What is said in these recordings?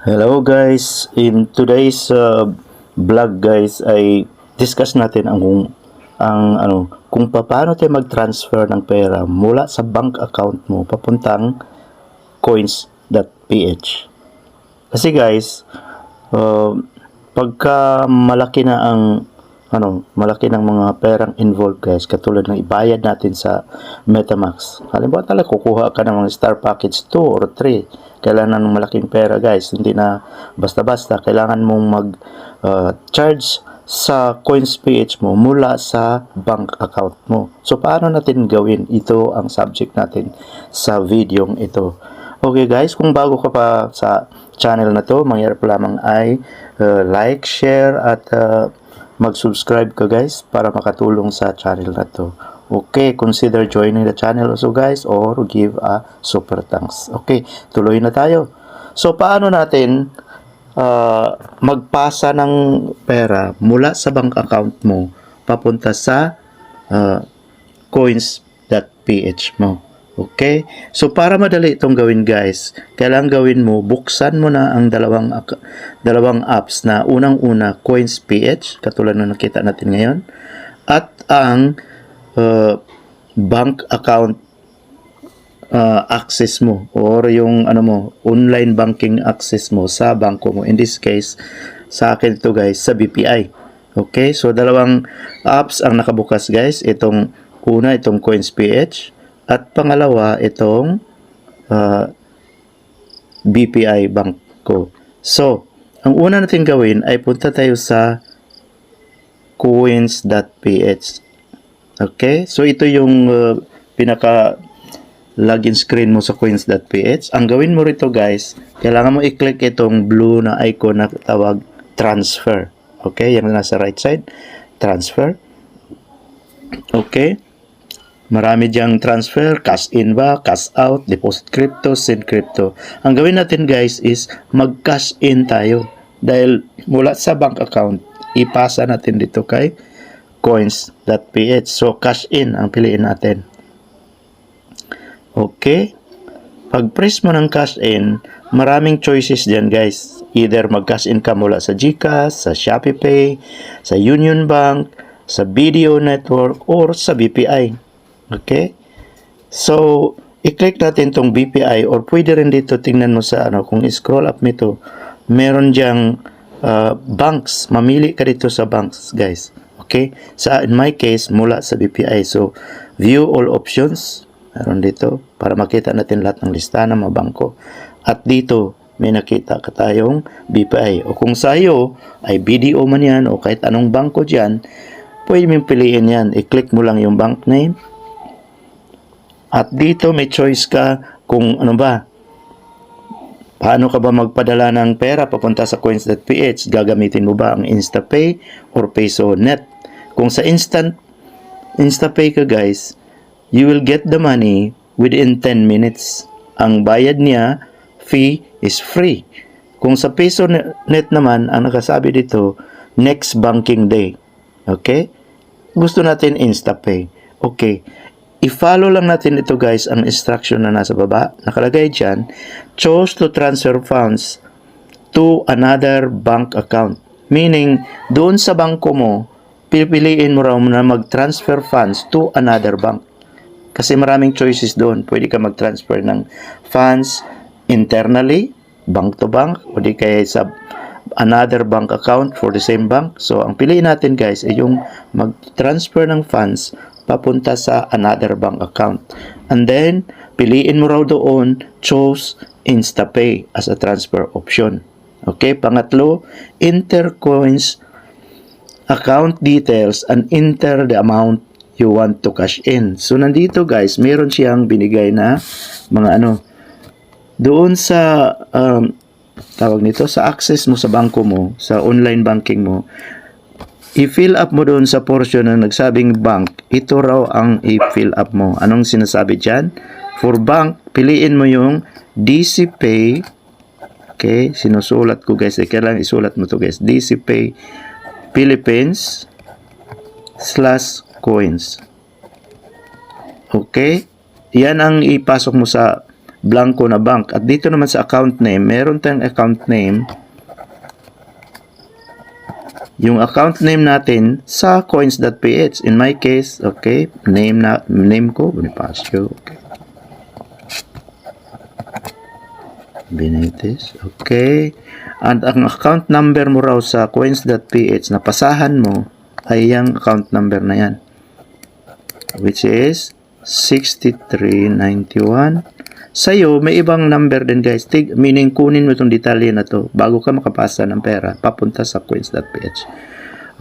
Hello guys, in today's uh, guys ay discuss natin ang kung ang ano kung paano tayo mag-transfer ng pera mula sa bank account mo papuntang coins.ph. Kasi guys, uh, pagka malaki na ang ano, malaki ng mga perang involved guys, katulad ng ibayad natin sa MetaMask. Halimbawa talaga, kukuha ka ng mga star package 2 or 3. Kailangan ng malaking pera guys, hindi na basta-basta. Kailangan mong mag-charge sa CoinsPH mo mula sa bank account mo. So, paano natin gawin? Ito ang subject natin sa video ito. Okay guys, kung bago ka pa sa channel na to, mangyari pa lamang ay uh, like, share at uh, mag-subscribe ka guys para makatulong sa channel na to. Okay, consider joining the channel also guys or give a super thanks. Okay, tuloy na tayo. So, paano natin uh, magpasa ng pera mula sa bank account mo papunta sa uh, coins.ph mo? Okay? So, para madali itong gawin guys, kailangan gawin mo, buksan mo na ang dalawang, dalawang apps na unang-una, CoinsPH, katulad na nakita natin ngayon, at ang uh, bank account uh, access mo or yung ano mo, online banking access mo sa bangko mo. In this case, sa akin ito guys, sa BPI. Okay? So, dalawang apps ang nakabukas guys. Itong una, itong CoinsPH at pangalawa, itong uh, BPI Bank ko. So, ang una natin gawin ay punta tayo sa coins.ph. Okay? So, ito yung uh, pinaka login screen mo sa coins.ph. Ang gawin mo rito guys, kailangan mo i-click itong blue na icon na tawag transfer. Okay? Yan na nasa right side. Transfer. Okay? Marami diyang transfer, cash in ba, cash out, deposit crypto, send crypto. Ang gawin natin guys is mag-cash in tayo. Dahil mula sa bank account, ipasa natin dito kay coins.ph. So, cash in ang piliin natin. Okay? Pag press mo ng cash in, maraming choices dyan guys. Either mag-cash in ka mula sa GCash, sa ShopeePay, sa Union Bank, sa Video Network, or sa BPI. Okay? So, i-click natin tong BPI or pwede rin dito tingnan mo sa ano, kung scroll up nito, meron diyang uh, banks. Mamili ka dito sa banks, guys. Okay? Sa, in my case, mula sa BPI. So, view all options. Meron dito para makita natin lahat ng listahan ng mga bangko. At dito, may nakita ka tayong BPI. O kung sa iyo ay BDO man yan o kahit anong bangko dyan, pwede mong piliin yan. I-click mo lang yung bank name, at dito may choice ka kung ano ba, paano ka ba magpadala ng pera papunta sa coins.ph? Gagamitin mo ba ang InstaPay or PesoNet? Kung sa instant InstaPay ka guys, you will get the money within 10 minutes. Ang bayad niya, fee is free. Kung sa PesoNet naman, ang nakasabi dito, next banking day. Okay? Gusto natin InstaPay. Okay. I-follow lang natin ito guys ang instruction na nasa baba. Nakalagay dyan, chose to transfer funds to another bank account. Meaning, doon sa bangko mo, pipiliin mo raw na mag-transfer funds to another bank. Kasi maraming choices doon. Pwede ka mag-transfer ng funds internally, bank to bank, o di kaya sa another bank account for the same bank. So, ang piliin natin guys ay yung mag-transfer ng funds papunta sa another bank account. And then, piliin mo raw doon, choose InstaPay as a transfer option. Okay, pangatlo, enter coins account details and enter the amount you want to cash in. So, nandito guys, meron siyang binigay na mga ano, doon sa um, tawag nito, sa access mo sa bangko mo, sa online banking mo, i-fill up mo doon sa portion na nagsabing bank, ito raw ang i-fill up mo. Anong sinasabi dyan? For bank, piliin mo yung DC Pay. Okay, sinusulat ko guys. Eh, kailangan isulat mo to guys. DC Pay Philippines slash coins. Okay? Yan ang ipasok mo sa blanco na bank. At dito naman sa account name, meron tayong account name. Yung account name natin sa coins.ph. In my case, okay, name na name ko Bonifacio. Okay. Benitez. Okay. And ang account number mo raw sa coins.ph na pasahan mo ay yung account number na yan. Which is 6391. Sa'yo, may ibang number din guys. Tig, meaning kunin mo itong detalye na to bago ka makapasa ng pera papunta sa coins.ph.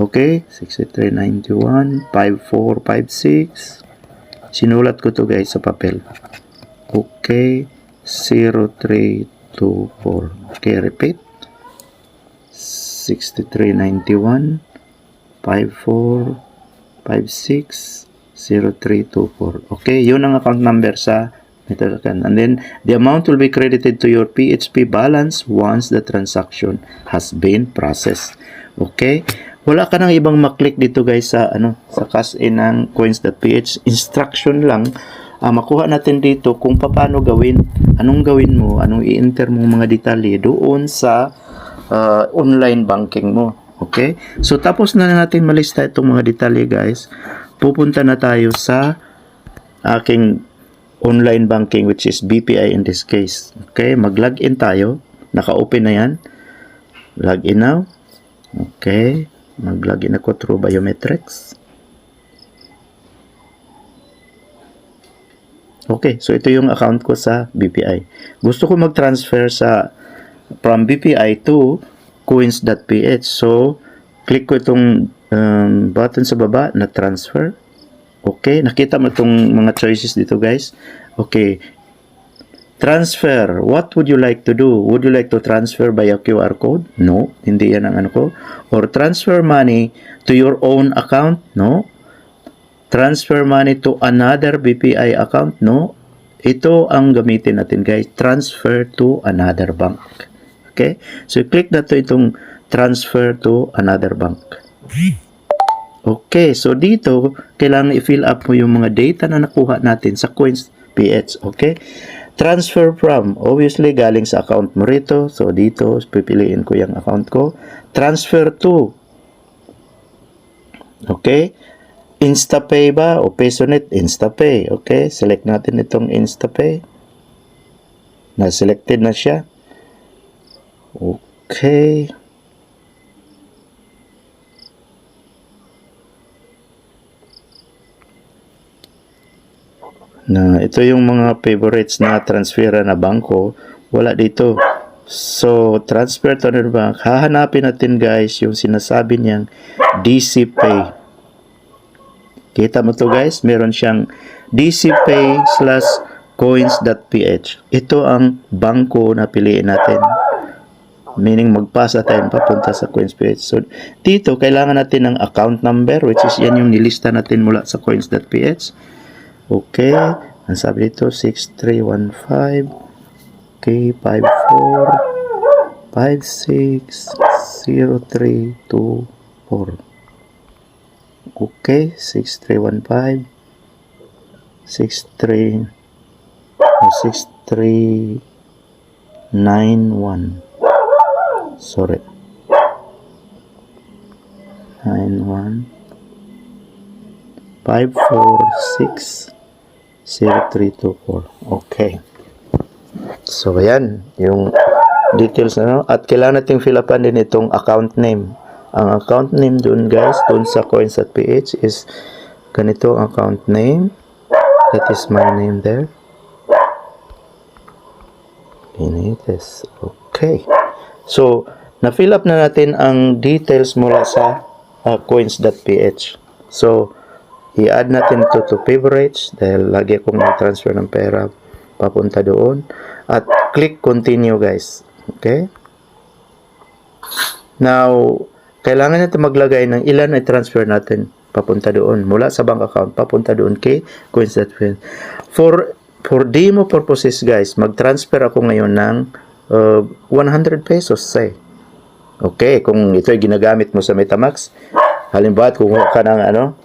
Okay? 6391, 5456. Sinulat ko to guys sa papel. Okay. 0324. Okay, repeat. 6391 54 56 0324. Okay, yun ang account number sa Metrocan. And then, the amount will be credited to your PHP balance once the transaction has been processed. Okay? Wala ka nang ibang maklik dito guys sa ano sa cash in ng coins.ph. Instruction lang ah, makuha natin dito kung paano gawin, anong gawin mo, anong i-enter mong mga detalye doon sa ah, online banking mo. Okay? So, tapos na natin malista itong mga detalye, guys. Pupunta na tayo sa aking online banking, which is BPI in this case. Okay? Mag-login tayo. Naka-open na yan. Login now. Okay? Mag-login ako through biometrics. Okay, so ito yung account ko sa BPI. Gusto ko mag-transfer sa from BPI to coins.ph. So, click ko itong um, button sa baba na transfer. Okay, nakita mo itong mga choices dito guys. Okay, transfer. What would you like to do? Would you like to transfer by a QR code? No, hindi yan ang ano ko. Or transfer money to your own account? No. Transfer money to another BPI account? No. Ito ang gamitin natin guys. Transfer to another bank. Okay? So, click na to itong transfer to another bank. Okay, so dito, kailangan i-fill up mo yung mga data na nakuha natin sa Coins PH. Okay? Transfer from, obviously, galing sa account mo rito. So, dito, pipiliin ko yung account ko. Transfer to. Okay? InstaPay ba o PesoNet? InstaPay. Okay? Select natin itong InstaPay. Na-selected na siya. Okay. Na ito yung mga favorites na transfera na bangko, wala dito. So, transfer to another bank. Hahanapin natin guys yung sinasabi niyang DC Pay. Kita mo to guys, meron siyang dcpay slash coins.ph. Ito ang bangko na piliin natin. Meaning magpasa tayo papunta sa coins.ph. So, dito kailangan natin ng account number which is yan yung nilista natin mula sa coins.ph. Okay. Ang sabi dito, 6315 Okay, 54 56 0324 Okay, 6315 63 oh, 6391 Sorry. 91 546 0324 Okay So, ayan, yung details na, no? At kailangan nating fill upan din itong account name. Ang account name dun, guys, dun sa coins.ph is ganito ang account name. That is my name there. Benitez. Okay. So, na-fill up na natin ang details mula sa uh, coins.ph. So, i-add natin ito to favorites dahil lagi akong transfer ng pera papunta doon. At click continue guys. Okay? Now, kailangan natin maglagay ng ilan ay transfer natin papunta doon. Mula sa bank account, papunta doon kay Coins.ph. For, for demo purposes guys, mag-transfer ako ngayon ng uh, 100 pesos say. Okay, kung ito ay ginagamit mo sa Metamax, halimbawa kung ka ng ano,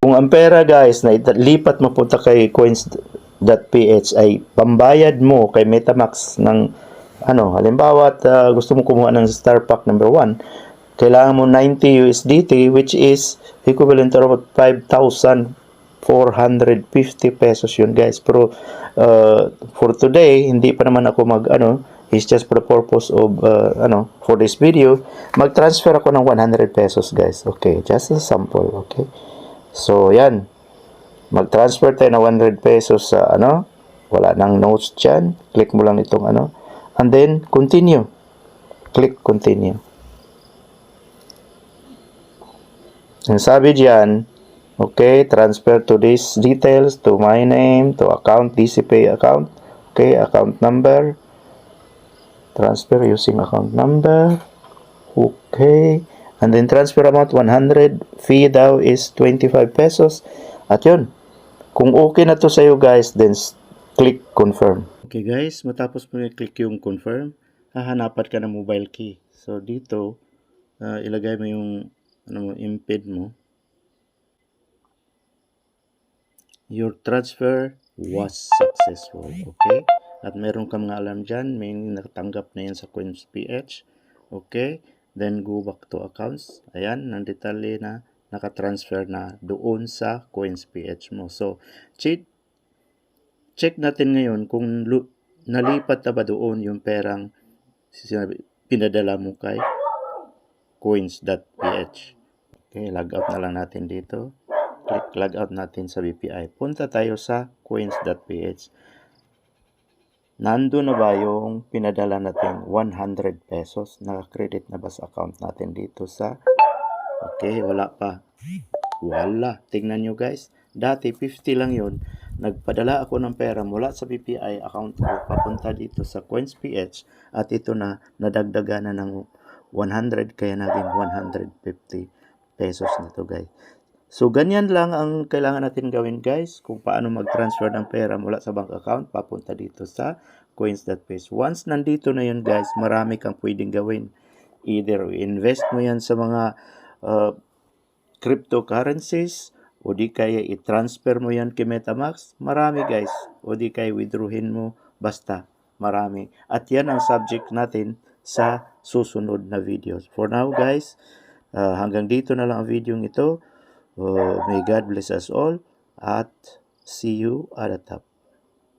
kung ang pera guys na lipat mapunta kay coins coins.ph ay pambayad mo kay Metamax ng ano, halimbawa at ah, gusto mo kumuha ng Star Pack number 1, kailangan mo 90 USDT which is equivalent to about 5,450 pesos yun guys. Pero uh, for today, hindi pa naman ako mag ano, is just for the purpose of uh, ano, for this video, mag-transfer ako ng 100 pesos guys. Okay, just a sample, okay? So, yan. Mag-transfer tayo ng 100 pesos sa ano, wala nang notes dyan. Click mo lang itong ano. And then, continue. Click continue. Ang sabi diyan, okay, transfer to these details to my name, to account, DCPay account, okay, account number, transfer using account number, okay, and then transfer amount 100, fee daw is 25 pesos, at yun, kung okay na to sa'yo guys, then click confirm. Okay guys, matapos mo i-click yung confirm, hahanapan ka ng mobile key. So dito, ah, ilagay mo yung ano mo, impid mo. Your transfer was successful. Okay? At meron kang mga alam dyan, may nakatanggap na yan sa Coins PH. Okay? Then go back to accounts. Ayan, nanditali na nakatransfer na doon sa Coins PH mo. So, check, check natin ngayon kung nalipat na ba doon yung perang sinabi, pinadala mo kay coins.ph. Okay, log out na lang natin dito. Click log out natin sa BPI. Punta tayo sa coins.ph. Nando na ba yung pinadala natin 100 pesos? Naka-credit na ba sa account natin dito sa Okay, wala pa. Wala. Tingnan nyo guys. Dati 50 lang yon. Nagpadala ako ng pera mula sa BPI account ko papunta dito sa CoinsPH at ito na nadagdagan na ng 100 kaya naging 150 pesos na to guys. So ganyan lang ang kailangan natin gawin guys kung paano mag-transfer ng pera mula sa bank account papunta dito sa coins.page. Once nandito na yun guys, marami kang pwedeng gawin. Either invest mo yan sa mga uh, cryptocurrencies o di kaya i-transfer mo yan kay Metamax. Marami guys. O di kaya withdrawin mo. Basta marami. At yan ang subject natin sa susunod na videos. For now guys, uh, hanggang dito na lang ang video ito. Uh, may God bless us all at see you at the top.